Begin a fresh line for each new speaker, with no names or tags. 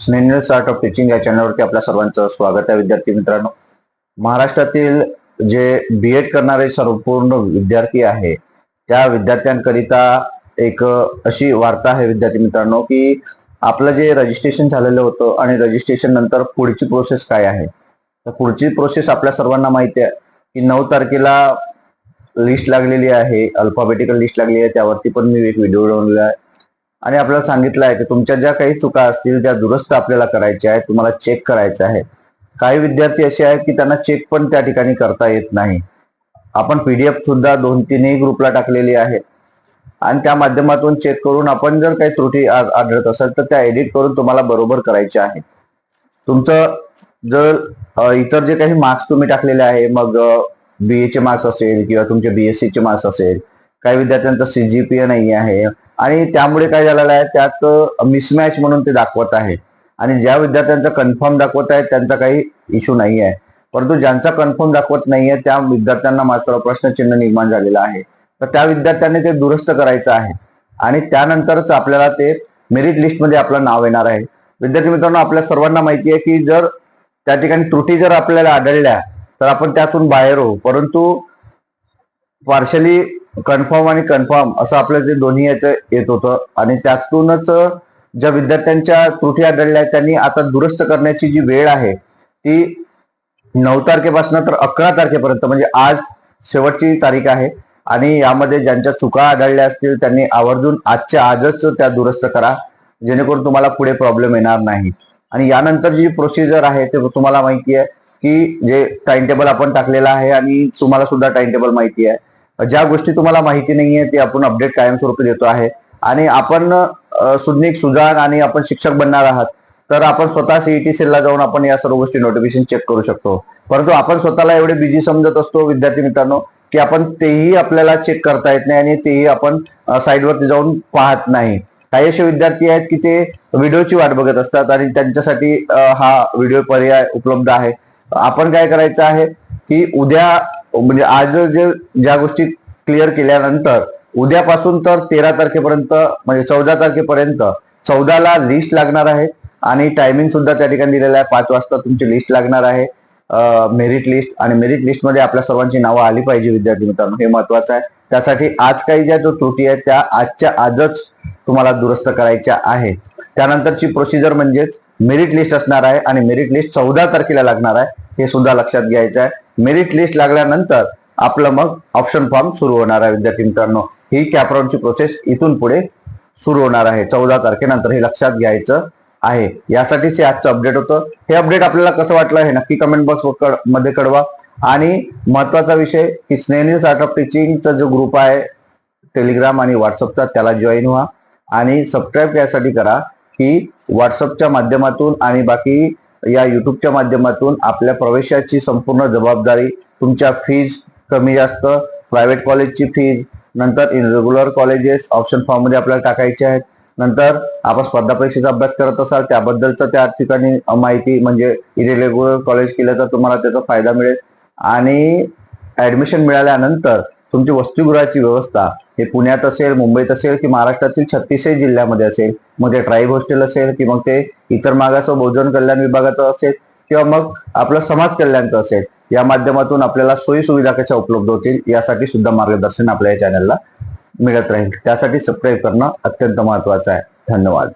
Snehal start of teaching या चॅनलवरती आपल्या सर्वांचं स्वागत आहे विद्यार्थी मित्रांनो. महाराष्ट्रातील जे बी एड करणारे संपूर्ण विद्यार्थी आहे त्या विद्यार्थ्यांकरिता एक अशी वार्ता आहे विद्यार्थी मित्रांनो की आपलं जे रजिस्ट्रेशन झालेलं होतं आणि रजिस्ट्रेशन नंतर पुढची प्रोसेस काय आहे? तर पुढची प्रोसेस आपल्या सर्वांना माहिती आहे की नऊ तारखेला लिस्ट लागलेली आहे अल्फाबेटिकल लिस्ट लागलेली आहे त्यावरती पण मी एक व्हिडिओ बनवलेला आहे. आणि आपल्याला सांगितलं आहे की तुमच्या ज्या काही चुका असतील त्या दुरुस्त आपल्याला करायच्या आहेत तुम्हाला चेक करायचं आहे. काही विद्यार्थी असे आहेत की त्यांना चेक पण त्या ठिकाणी करता येत नाही. आपण पीडीएफ सुद्धा दोन तीनही ग्रुपला टाकलेली आहे. आणि त्या माध्यमातून चेक करून आपण जर काही त्रुटी आढळत असेल तर त्या एडिट करून तुम्हाला बरोबर करायच्या आहे तुमचं जर इतर जे काही मार्क्स तुम्ही टाकलेले आहे मग बी चे मार्क्स असेल किंवा तुमचे बीएससी चे मार्क्स असेल काही विद्यार्थ्यांचा सीजीपीए नाही आहे. आणि त्यामुळे काय झालेलं आहे त्यात मिसमॅच म्हणून ते दाखवत आहे. आणि ज्या विद्यार्थ्यांचा कन्फर्म दाखवत आहे त्यांचा काही इश्यू नाही आहे परंतु ज्यांचा कन्फर्म दाखवत नाहीये त्या विद्यार्थ्यांना मात्र प्रश्नचिन्ह निर्माण झालेलं आहे. तर त्या विद्यार्थ्यांनी ते दुरुस्त करायचं आहे. आणि त्यानंतरच आपल्याला ते मेरिट लिस्टमध्ये आपलं नाव येणार आहे. विद्यार्थी मित्रांनो आपल्या सर्वांना माहिती आहे की जर त्या ठिकाणी त्रुटी जर आपल्याला आढळल्या तर आपण त्यातून बाहेर होऊ. परंतु पार्शली कन्फर्म आणि कन्फर्म असं आपलं जे दोन्ही याचं येत होतं. आणि त्यातूनच ज्या विद्यार्थ्यांच्या त्रुटी आढळल्या आहेत, त्यांनी आता दुरुस्त करण्याची जी वेळ आहे ती नऊ तारखेपासून तर अकरा तारखेपर्यंत म्हणजे आज शेवटची तारीख आहे. आणि यामध्ये ज्यांच्या चुका आढळल्या असतील त्यांनी आवर्जून आजच्या आजच त्या दुरुस्त करा. जेणेकरून तुम्हाला पुढे प्रॉब्लेम येणार नाही. आणि यानंतर जी प्रोसिजर आहे ते तुम्हाला माहिती आहे की जे टाइम टेबल आपण टाकलेलं आहे आणि तुम्हाला सुद्धा टाइम टेबल माहिती आहे. ज्या गोष्टी तुम्हाला माहिती नाहीये ते आपण अपडेट कायमस्वरूपी देतो आहे. आणि आपण सुज्ञिक सुजाण आणि आपण शिक्षक बनणार आहात तर आपण स्वतः सीईटी सेलला जाऊन आपण या सर्व गोष्टी नोटिफिकेशन चेक करू शकतो. परंतु आपण स्वतःला एवढे बिझी समजत असतो विद्यार्थी मित्रांनो की आपण तेही आपल्याला चेक करता येत नाही आणि तेही आपण साईडवरती जाऊन पाहत नाही. काही असे विद्यार्थी आहेत की ते व्हिडिओची वाट बघत असतात आणि त्यांच्यासाठी हा व्हिडिओ पर्याय उपलब्ध आहे. आपण काय करायचं आहे की उद्या म्हणजे आज जे ज्या गोष्टी क्लिअर केल्यानंतर उद्यापासून तर तेरा तारखेपर्यंत म्हणजे चौदा तारखेपर्यंत चौदाला लिस्ट लागणार आहे. आणि टायमिंग सुद्धा त्या ठिकाणी दिलेलं आहे. पाच वाजता तुमची लिस्ट लागणार आहे. मेरिट लिस्ट आणि मेरिट लिस्टमध्ये आपल्या सर्वांची नावं आली पाहिजे विद्यार्थी मित्रांनो. हे महत्वाचं आहे. त्यासाठी आज काही ज्या जो त्रुटी आहेत त्या आजच्या आजच तुम्हाला दुरुस्त करायच्या आहे त्यानंतरची प्रोसिजर म्हणजेच मेरिट लिस्ट असणार आहे आणि मेरिट लिस्ट चौदा तारखेला लागणार आहे. हे सुद्धा लक्षात घ्यायचं आहे. मेरिट लिस्ट लागल्यानंतर आपलं मग ऑप्शन फॉर्म सुरू होणार आहे विद्यार्थी मित्रांनो. ही कॅपराऊंडची प्रोसेस इथून पुढे सुरू होणार आहे. चौदा तारखेनंतर हे लक्षात घ्यायचं आहे. यासाठीच हे आजचं अपडेट होतं. हे अपडेट आपल्याला कसं वाटलं हे नक्की कमेंट बॉक्समध्ये कळवा. आणि महत्त्वाचा विषय की स्नेहनील सार्ट ऑफ टीचिंगचा जो ग्रुप आहे टेलिग्राम आणि व्हॉट्सअपचा त्याला जॉईन व्हा. आणि सबस्क्राईब यासाठी करा की व्हॉट्सअपच्या माध्यमातून आणि बाकी या युट्यूबच्या माध्यमातून आपल्या प्रवेशाची संपूर्ण जबाबदारी तुमच्या फीज कमी जास्त प्रायव्हेट कॉलेजची फीज नंतर इरेग्युलर कॉलेजेस ऑप्शन फॉर्ममध्ये आपल्याला टाकायचे आहेत. नंतर आपण स्पर्धा परीक्षेचा अभ्यास करत असाल त्याबद्दलचं त्या ठिकाणी माहिती म्हणजे इरेग्युलर कॉलेज केलं तर तुम्हाला त्याचा फायदा मिळेल. आणि ऍडमिशन मिळाल्यानंतर तुमची वसतिगृहाची व्यवस्था हे पुण्यात असेल मुंबईत असेल की महाराष्ट्रातील छत्तीसही जिल्ह्यामध्ये असेल मग ते ट्राईब हॉस्टेल असेल की मग ते इतर मागास बहुजन कल्याण विभागाचं असेल किंवा मग आपलं समाज कल्याणचं असेल या माध्यमातून आपल्याला सोयी सुविधा कशा उपलब्ध होतील यासाठी सुद्धा मार्गदर्शन आपल्या या चॅनलला मिळत राहील. त्यासाठी सबस्क्राईब करणं अत्यंत महत्वाचं आहे. धन्यवाद.